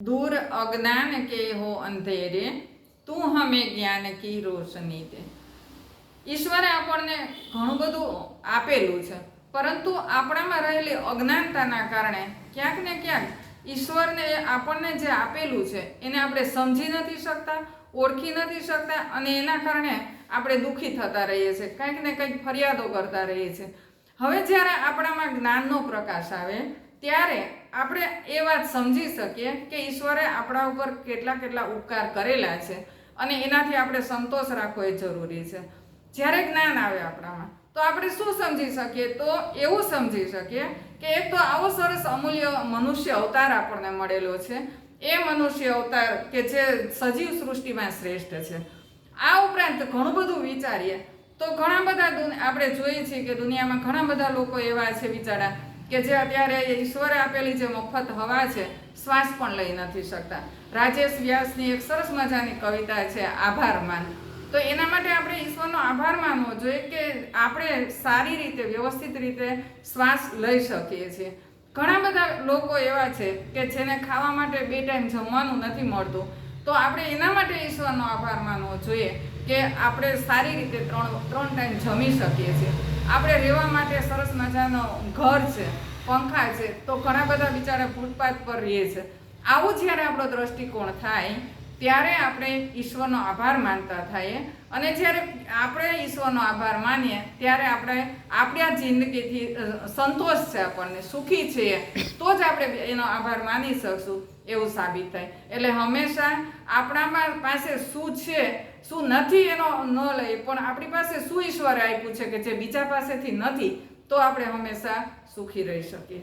दूर अज्ञान के हो अंधेरे તું હમે જ્ઞાન કી રોશની દે ઈશ્વરે આપણને ઘણું બધું આપેલું છે પરંતુ આપણામાં રહેલી અજ્ઞાનતાના કારણે ક્યાંક ને ક્યાંક ઈશ્વરને આપણને જે આપેલું છે એને આપણે સમજી નથી શકતા ઓળખી નથી શકતા અને એના કારણે આપણે દુઃખી થતા રહીએ છીએ કંઈક ને કંઈક ફરિયાદો કરતા રહીએ છીએ હવે જ્યારે આપણામાં જ્ઞાનનો પ્રકાશ આવે ત્યારે આપણે એ વાત સમજી શકીએ કે ઈશ્વરે આપણા ઉપર કેટલા કેટલા ઉપકાર કરેલા છે અને એનાથી આપણે સંતોષ રાખવો એ જરૂરી છે. જ્યારે જ્ઞાન આવે આપણામાં, તો આપણે શું સમજી શકીએ? તો એવું સમજી શકીએ કે એક તો આવો સરસ અમૂલ્ય મનુષ્ય અવતાર આપણને મળેલો છે. એ મનુષ્ય અવતાર કે જે સજીવ સૃષ્ટિમાં શ્રેષ્ઠ છે. આ ઉપરાંત ઘણું બધું વિચારીએ, તો ઘણા બધા આપણે જોઈએ છીએ કે દુનિયામાં ઘણા બધા લોકો એવા છે બિચારા કે જે અત્યારે ઈશ્વરે આપેલી જે મફત હવા છે, શ્વાસ પણ લઈ નથી શકતા. રાજેશ વ્યાસની એક સરસ મજાની કવિતા છે, આભાર માન. તો એના માટે આપણે ઈશ્વરનો આભાર માનવો જોઈએ કે આપણે સારી રીતે, વ્યવસ્થિત રીતે શ્વાસ લઈ શકીએ છીએ. ઘણા બધા લોકો એવા છે કે જેને ખાવા માટે બે ટાઈમ જમવાનું નથી મળતું. તો આપણે એના માટે ઈશ્વરનો આભાર માનવો જોઈએ કે આપણે સારી રીતે ત્રણ ત્રણ ટાઈમ જમી શકીએ છીએ. આપણે રહેવા માટે સરસ મજાનો ઘર છે, પંખા છે, તો ઘણા બધા બિચારા ફૂટપાથ પર રહીએ છે. આવું જ્યારે આપણો દ્રષ્ટિકોણ થાય ત્યારે આપણે ઈશ્વરનો આભાર માનતા થઈએ. અને જ્યારે આપણે ઈશ્વરનો આભાર માનીએ, ત્યારે આપણે આપણા જિંદગીથી સંતોષ છે આપણને, સુખી છીએ, તો જ આપણે એનો આભાર માની શકશું એવું સાબિત થાય. એટલે હંમેશા આપણામાં પાસે શું છે, શું નથી એનો ન લઈએ, પણ આપણી પાસે શું ઈશ્વરે આપ્યું છે કે જે બીજા પાસેથી નથી, તો આપણે હંમેશા સુખી રહી શકીએ.